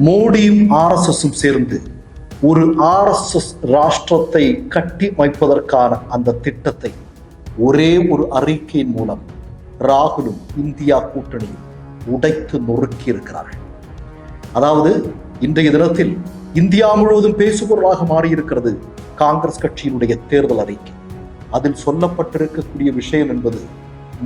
மோடியும் ஆர்எஸ்எஸும் சேர்ந்து ஒரு ஆர்எஸ்எஸ் ராஷ்டிரத்தை கட்டி வைப்பதற்கான அந்த திட்டத்தை ஒரே ஒரு அறிக்கையின் மூலம் ராகுலும் இந்தியா கூட்டணியும் உடைத்து நொறுக்கி இருக்கிறார்கள் அதாவது இன்றைய தினத்தில் இந்தியா முழுவதும் பேசுபொருளாக மாறியிருக்கிறது காங்கிரஸ் கட்சியினுடைய தேர்தல் அறிக்கை. அதில் சொல்லப்பட்டிருக்கக்கூடிய விஷயம் என்பது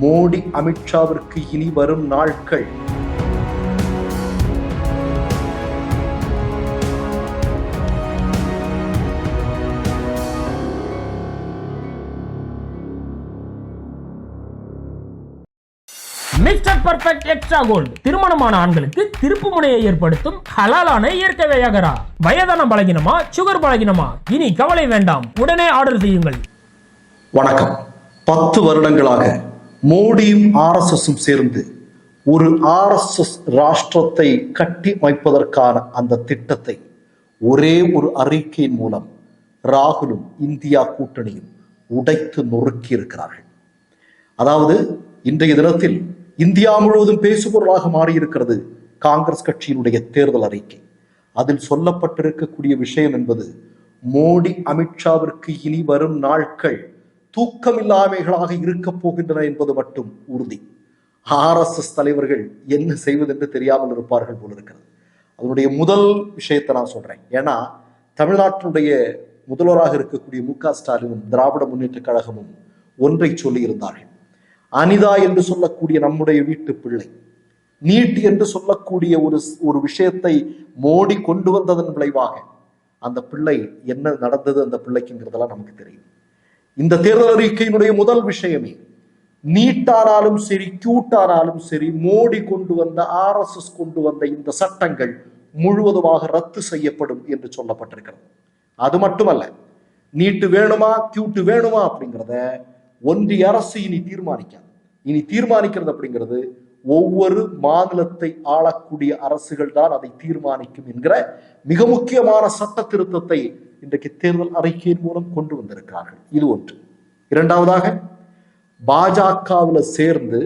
மோடி அமித்ஷாவிற்கு இனி வரும் நாட்கள் பர்ஃபெக்ட் எக்ஸ்ட்ரா கோல்டு திருமணமான ஆண்களுக்கு திருப்பு முனையை ஏற்படுத்தும் ஹலாலான இயற்கை வியாகரா. வயதான பலகினமா சுகர் பலகினமா? இனி கவலை வேண்டாம். உடனே ஆர்டர் செய்யுங்கள். வணக்கம். பத்து வருடங்களாக மோடியும் ஆர்எஸ்எஸும் சேர்ந்து ஒரு ஆர்எஸ்எஸ் ராஷ்டிரத்தை கட்டி வைப்பதற்கான அந்த திட்டத்தை ஒரே ஒரு அறிக்கையின் மூலம் ராகுலும் இந்தியா கூட்டணியும் உடைத்து நொறுக்கி இருக்கிறார்கள் அதாவது இன்றைய தினத்தில் இந்தியா முழுவதும் பேசுபொருளாக மாறியிருக்கிறது காங்கிரஸ் கட்சியினுடைய தேர்தல் அறிக்கை. அதில் சொல்லப்பட்டிருக்கக்கூடிய விஷயம் என்பது மோடி அமித்ஷாவிற்கு இனி வரும் நாட்கள் தூக்கமில்லாமைகளாக இருக்கப் போகின்றன என்பது மட்டும் உறுதி. ஆர்எஸ்எஸ் தலைவர்கள் என்ன செய்வது என்று தெரியாமல் இருப்பார்கள் போல இருக்கிறது. அதனுடைய முதல் விஷயத்தை நான் சொல்றேன். ஏன்னா தமிழ்நாட்டினுடைய முதல்வராக இருக்கக்கூடிய மு க ஸ்டாலினும் திராவிட முன்னேற்ற கழகமும் ஒன்றை சொல்லி இருந்தார்கள் அனிதா என்று சொல்லக்கூடிய நம்முடைய வீட்டு பிள்ளை. நீட் என்று சொல்லக்கூடிய ஒரு ஒரு விஷயத்தை மோடி கொண்டு வந்ததன் விளைவாக அந்த பிள்ளை என்ன நடந்தது அந்த பிள்ளைக்குங்கிறதெல்லாம் நமக்கு தெரியும். இந்த தேர்தல் அறிக்கையினுடைய முதல் விஷயமே நீட்டானாலும் சரி கியூட்டானாலும் சரி மோடி கொண்டு வந்த ஆர்எஸ்எஸ் கொண்டு வந்த இந்த சட்டங்கள் முழுவதுமாக ரத்து செய்யப்படும் என்று சொல்லப்பட்டிருக்கிறது. அது மட்டுமல்ல நீட்டு வேணுமா கியூட்டு வேணுமா அப்படிங்கிறத ஒன்றிய அரசு இனி தீர்மானிக்க இனி தீர்மானிக்கிறது அப்படிங்கிறது ஒவ்வொரு மாநிலத்தை ஆளக்கூடிய அரசுகள் தான் அதை தீர்மானிக்கும் என்கிற மிக முக்கியமான சட்ட திருத்தத்தை இன்றைக்கு தேர்தல் அறிக்கையின் மூலம் கொண்டு வந்திருக்கிறார்கள். இது ஒன்று. இரண்டாவதாக பாஜகவில் சேர்ந்து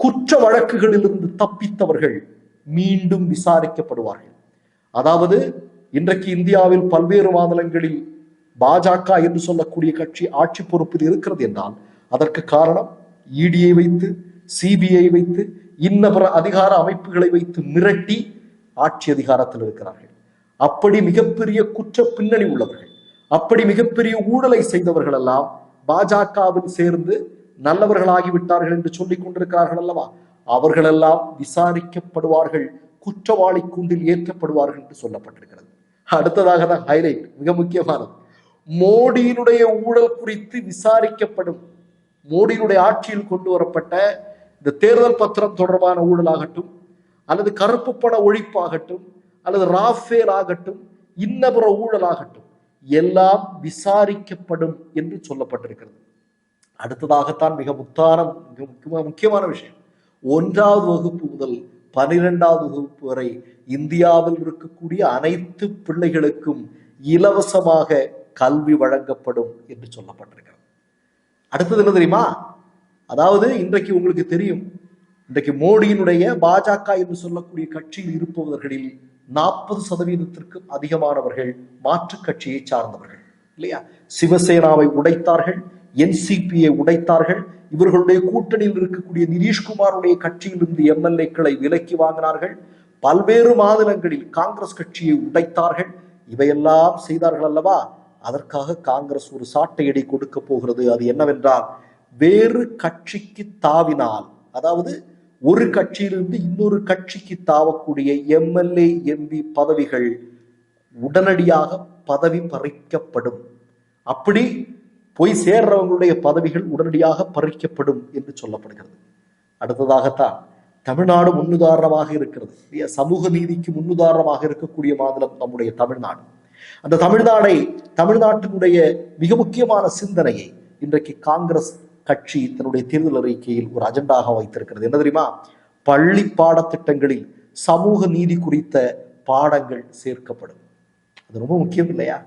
குற்ற வழக்குகளிலிருந்து தப்பித்தவர்கள் மீண்டும் விசாரிக்கப்படுவார்கள். அதாவது இன்றைக்கு இந்தியாவில் பல்வேறு மாநிலங்களில் பாஜக என்று சொல்லக்கூடிய கட்சி ஆட்சி பொறுப்பில் இருக்கிறது என்றால் அதற்கு காரணம் இடியை வைத்து சிபிஐ வைத்து இன்ன பிற அதிகார அமைப்புகளை வைத்து மிரட்டி ஆட்சி அதிகாரத்தில் இருக்கிறார்கள். அப்படி மிகப்பெரிய குற்ற பின்னணி உள்ளவர்கள் அப்படி மிகப்பெரிய ஊழலை செய்தவர்கள் எல்லாம் பாஜகவில் சேர்ந்து நல்லவர்களாகிவிட்டார்கள் என்று சொல்லிக் கொண்டிருக்கிறார்கள் அல்லவா? அவர்களெல்லாம் விசாரிக்கப்படுவார்கள் குற்றவாளி கூண்டில் ஏற்றப்படுவார்கள் என்று சொல்லப்பட்டிருக்கிறது. அடுத்ததாக தான் ஹைலைட் மிக முக்கியமானது. மோடியினுடைய ஊழல் குறித்து விசாரிக்கப்படும் மோடியினுடைய ஆட்சியில் கொண்டு வரப்பட்ட இந்த தேர்தல் பத்திரம் தொடர்பான ஊழலாகட்டும் அல்லது கருப்பு பண ஒழிப்பாகட்டும் அல்லது ராஃபேல் ஆகட்டும் இன்னபிற ஊழலாகட்டும் எல்லாம் விசாரிக்கப்படும் என்று சொல்லப்பட்டிருக்கிறது. அடுத்ததாகத்தான் மிக முத்தான மிக முக்கியமான விஷயம். ஒன்றாவது வகுப்பு முதல் பனிரெண்டாவது வகுப்பு வரை இந்தியாவில் இருக்கக்கூடிய அனைத்து பிள்ளைகளுக்கும் இலவசமாக கல்வி வழங்கப்படும் என்று சொல்லப்பட்டிருக்கிறது. அடுத்தது என்ன தெரியுமா? அதாவது இன்றைக்கு உங்களுக்கு தெரியும். இன்றைக்கு மோடியினுடைய பாஜக என்று சொல்லக்கூடிய கட்சியில் இருப்பவர்களில் நாற்பது சதவீதத்திற்கும் அதிகமானவர்கள் மாற்றுக் கட்சியை சார்ந்தவர்கள். இல்லையா? சிவசேனாவை உடைத்தார்கள் என்சிபியை உடைத்தார்கள் இவர்களுடைய கூட்டணியில் இருக்கக்கூடிய நிதிஷ்குமாருடைய கட்சியிலிருந்து எம்எல்ஏக்களை விலக்கி வாங்கினார்கள் பல்வேறு மாநிலங்களில் காங்கிரஸ் கட்சியை உடைத்தார்கள் இவையெல்லாம் செய்தார்கள் அல்லவா? அதற்காக காங்கிரஸ் ஒரு சாட்டையடி கொடுக்க போகிறது. அது என்னவென்றால் வேறு கட்சிக்கு தாவினால் அதாவது ஒரு கட்சியிலிருந்து இன்னொரு கட்சிக்கு தாவக்கூடிய எம்எல்ஏ எம்பி பதவிகள் உடனடியாக பதவி பறிக்கப்படும். அப்படி போய் சேர்றவங்களுடைய பதவிகள் உடனடியாக பறிக்கப்படும் என்று சொல்லப்படுகிறது. அடுத்ததாகத்தான் தமிழ்நாடு முன்னுதாரணமாக இருக்கிறது. சமூக நீதிக்கு முன்னுதாரணமாக இருக்கக்கூடிய மாநிலம் நம்முடைய தமிழ்நாடு. அந்த தமிழ்நாடை தமிழ்நாட்டினுடைய மிக முக்கியமான சிந்தனையை இன்றைக்கு காங்கிரஸ் கட்சி தன்னுடைய தேர்தல் அறிக்கையில் ஒரு அஜெண்டாக வைத்திருக்கிறது. என்ன தெரியுமா? பள்ளி பாடத்திட்டங்களில் சமூக நீதி குறித்த பாடங்கள் சேர்க்கப்படும். அது ரொம்ப முக்கியம் இல்லையா?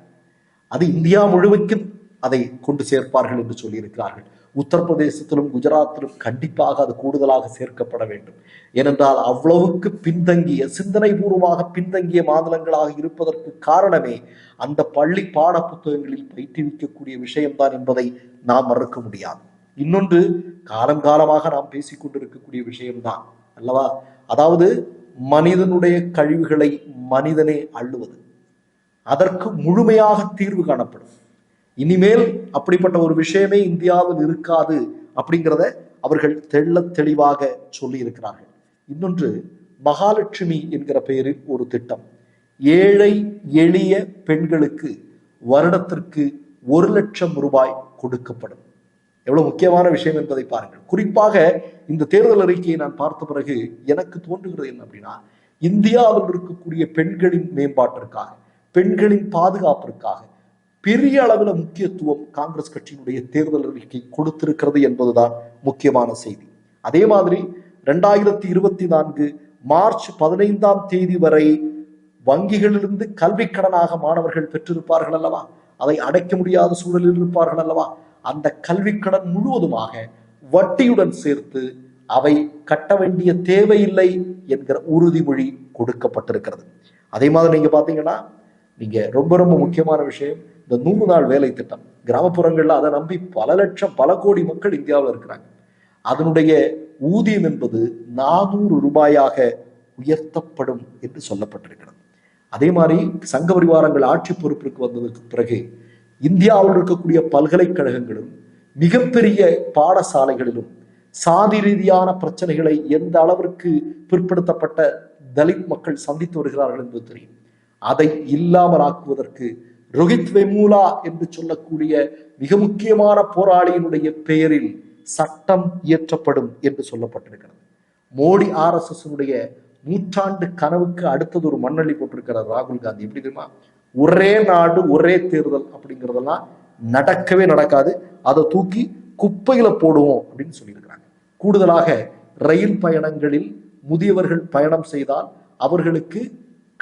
அது இந்தியா முழுமைக்கும் அதை கொண்டு சேர்ப்பார்கள் என்று சொல்லியிருக்கிறார்கள். உத்தரப்பிரதேசத்திலும் குஜராத்திலும் கண்டிப்பாக அது கூடுதலாக சேர்க்கப்பட வேண்டும். ஏனென்றால் அவ்வளவுக்கு பின்தங்கிய சிந்தனை பூர்வமாக பின்தங்கிய மாநிலங்களாக இருப்பதற்கு காரணமே அந்த பள்ளி பாட புத்தகங்களில் பயிற்றுவிக்கக்கூடிய விஷயம்தான் என்பதை நாம் மறுக்க முடியாது. இன்னொன்று காலம் காலமாக நாம் பேசிக் கொண்டிருக்கக்கூடிய விஷயம்தான் அல்லவா? அதாவது மனிதனுடைய கழிவுகளை மனிதனே அள்ளுவது. அதற்கு முழுமையாக தீர்வு காணப்படும். இனிமேல் அப்படிப்பட்ட ஒரு விஷயமே இந்தியாவில் இருக்காது அப்படிங்கிறத அவர்கள் தெள்ள தெளிவாக சொல்லி இருக்கிறார்கள் இன்னொன்று மகாலட்சுமி என்கிற பெயரில் ஒரு திட்டம். ஏழை எளிய பெண்களுக்கு வருடத்திற்கு ஒரு லட்சம் ரூபாய் கொடுக்கப்படும். எவ்வளவு முக்கியமான விஷயம் என்பதை பாருங்கள். குறிப்பாக இந்த தேர்தல் அறிக்கையை நான் பார்த்த பிறகு எனக்கு தோன்றுகிறது என்ன அப்படின்னா இந்தியாவில் இருக்கக்கூடிய பெண்களின் மேம்பாட்டிற்காக பெண்களின் பாதுகாப்பிற்காக பெரிய அளவில் முக்கியத்துவம் காங்கிரஸ் கட்சியினுடைய தேர்தல் அறிக்கை கொடுத்திருக்கிறது என்பதுதான் முக்கியமான செய்தி. அதே மாதிரி ரெண்டாயிரத்தி இருபத்தி நான்கு மார்ச் பதினைந்தாம் தேதி வரை வங்கிகளிலிருந்து கல்வி கடனாக மாணவர்கள் பெற்றிருப்பார்கள் அல்லவா? அதை அடைக்க முடியாத சூழலில் இருப்பார்கள் அல்லவா? அந்த கல்வி கடன் முழுவதுமாக வட்டியுடன் சேர்த்து அவை கட்ட வேண்டிய தேவையில்லை என்கிற உறுதிமொழி கொடுக்கப்பட்டிருக்கிறது. அதே மாதிரி நீங்க பாத்தீங்கன்னா நீங்க ரொம்ப ரொம்ப முக்கியமான விஷயம் இந்த நூறு நாள் வேலை திட்டம். கிராமப்புறங்கள்ல அதை நம்பி பல லட்சம் பல கோடி மக்கள் இந்தியாவில் இருக்கிறாங்க. அதனுடைய ஊதியம் என்பது நானூறு ரூபாயாக உயர்த்தப்படும் என்று சொல்லப்பட்டிருக்கிறது. அதே மாதிரி சங்க பரிவாரங்கள் ஆட்சி பொறுப்பிற்கு வந்ததற்கு பிறகு இந்தியாவில் இருக்கக்கூடிய பல்கலைக்கழகங்களும் மிகப்பெரிய பாடசாலைகளிலும் சாதி ரீதியான பிரச்சனைகளை எந்த அளவிற்கு பிற்படுத்தப்பட்ட தலித் மக்கள் சந்தித்து வருகிறார்கள் என்பது தெரியும். அதை இல்லாமல் ஆக்குவதற்கு ரோஹித் வெமுலா என்று சொல்லக்கூடிய மிக முக்கியமான போராளியினுடைய பெயரில் சட்டம் இயற்றப்படும் என்று சொல்லப்பட்டிருக்கிறது. மோடி ஆர்எஸ்எஸ்னுடைய நூற்றாண்டு கனவுக்கு அடுத்தது ஒரு மண்ணள்ளி போட்டிருக்கிறார் ராகுல் காந்தி. எப்படி தெரியுமா? ஒரே நாடு ஒரே தேர்தல் அப்படிங்கிறதெல்லாம் நடக்கவே நடக்காது. அதை தூக்கி குப்பையில போடுவோம் அப்படின்னு சொல்லியிருக்கிறாங்க. கூடுதலாக ரயில் பயணங்களில் முதியவர்கள் பயணம் செய்தால் அவர்களுக்கு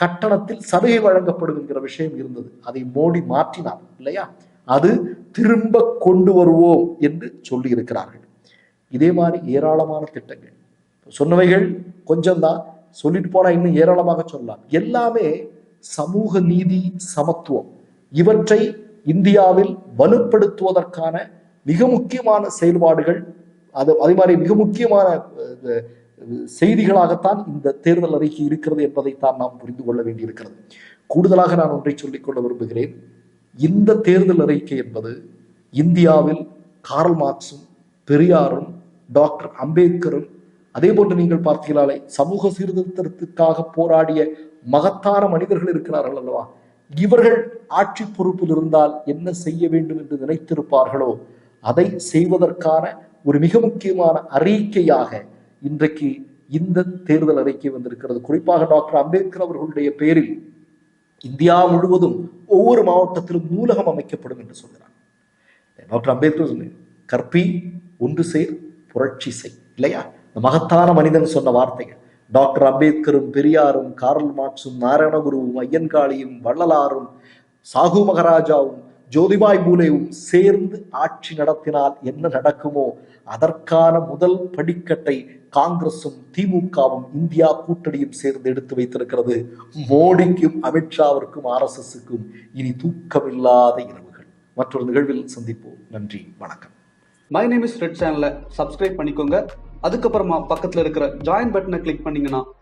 கட்டணத்தில் சலுகை வழங்கப்படும் என்கிற விஷயம் இருந்தது. அதை மோடி மாற்றினார் இல்லையா? அது திரும்ப கொண்டு வருவோம் என்று சொல்லி இருக்கிறார்கள் இதே மாதிரி ஏராளமான திட்டங்கள். சொன்னவைகள் கொஞ்சம் தான் சொல்லிட்டு போனா இன்னும் ஏராளமாக சொல்லலாம். எல்லாமே சமூக நீதி சமத்துவம். இவற்றை இந்தியாவில் வலுப்படுத்துவதற்கான மிக முக்கியமான செயல்பாடுகள் அது அதே மாதிரி மிக முக்கியமான செய்திகளாகத்தான் இந்த தேர்தல் அறிக்கை இருக்கிறது என்பதைத்தான் நாம் புரிந்து கொள்ள வேண்டியிருக்கிறது. கூடுதலாக நான் ஒன்றை சொல்லிக்கொள்ள விரும்புகிறேன். இந்த தேர்தல் அறிக்கை என்பது இந்தியாவில் கார்ல் மார்க்ஸும் பெரியாரும் டாக்டர் அம்பேத்கரும் அதே போன்று நீங்கள் பார்த்தீங்களாலே சமூக சீர்திருத்தத்திற்காக போராடிய மகத்தான மனிதர்கள் இருக்கிறார்கள் அல்லவா? இவர்கள் ஆட்சி பொறுப்பில் இருந்தால் என்ன செய்ய வேண்டும் என்று நினைத்திருப்பார்களோ? அதை செய்வதற்கான ஒரு மிக முக்கியமான அறிக்கையாக இன்றைக்கு இந்த தேர்தல் அறிக்கை வந்திருக்கிறது. குறிப்பாக டாக்டர் அம்பேத்கர் அவர்களுடைய பெயரில் இந்தியா முழுவதும் ஒவ்வொரு மாவட்டத்திலும் நூலகம் அமைக்கப்படும் என்று சொல்கிறார். டாக்டர் அம்பேத்கர் சொன்னேன் கற்பி ஒன்று சேர் புரட்சி செய். இல்லையா? இந்த மகத்தான மனிதன் சொன்ன வார்த்தைகள். டாக்டர் அம்பேத்கரும் பெரியாரும் கார்ல் மார்க்ஸும் நாராயணகுருவும் ஐயன்காளியும் வள்ளலாரும் சாகு மகாராஜாவும் ஜோதிபாய் பூலேவும் சேர்ந்து ஆட்சி நடத்தினால் என்ன நடக்குமோ அதற்கான முதல் படிக்கட்டை காங்கிரசும் திமுகவும் இந்தியா கூட்டணியும் சேர்ந்து எடுத்து வைத்திருக்கிறது. மோடிக்கும் அமித்ஷாவிற்கும் ஆர்எஸ்எஸ்க்கும் இனி தூக்கமில்லாத இரவுகள். மற்றொரு நிகழ்வில் சந்திப்போம். நன்றி வணக்கம். மை நேம் இஸ் ரெட் சேனலை சப்ஸ்கிரைப் பண்ணிக்கோங்க. அதுக்கப்புறமா பக்கத்தில் இருக்கிற ஜாயின் பட்டனை கிளிக் பண்ணீங்கன்னா